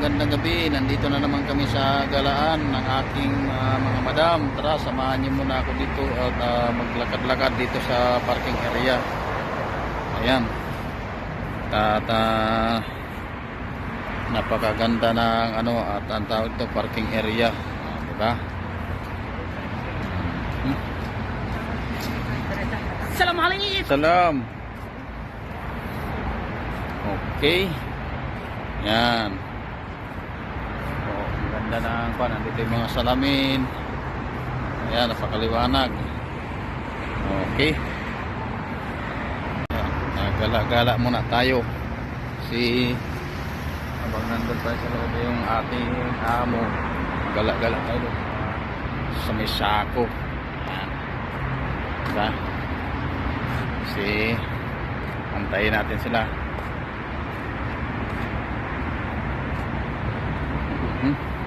magandang gabi. Nandito na naman kami sa galaan ng aking ah, mga madam. Tara, samahan niyo muna ako dito at ah, maglakad-lakad dito sa parking area. Ayan. At ah, napakaganda ng ano at ang tawag ito parking area. Ah, di ba? Assalamualaikum. Salam. Okay. Yan. Ganda na ang kwan. Nandito yung mga salamin. Ayan, napakaliwanag. Okay. Gala-gala muna tayo. Si habang nandun tayo sa loob yung ating amo. Gala-gala tayo. Sa may sako. Diba? Kasi antayin natin sila. Mhm.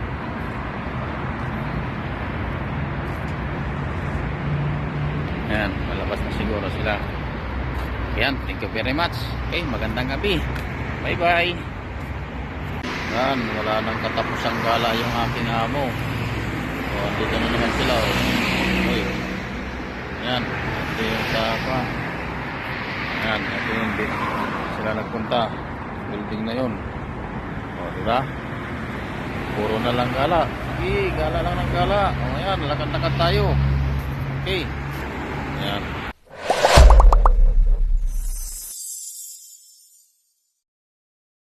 Ayan, malabas na siguro sila. Ayan, thank you very much. Okay, magandang gabi. Bye-bye. Yan, wala nang katapusang gala yung aking amo. O, dito na naman sila. O. Uy. Yan, ito yung sa pa. Yan, ito yung. Sila nagpunta. Building na yun. O, di ba? Puro na lang gala. Sige, gala lang ng gala. O, yan, lakad-lakad tayo. Okay. Yan.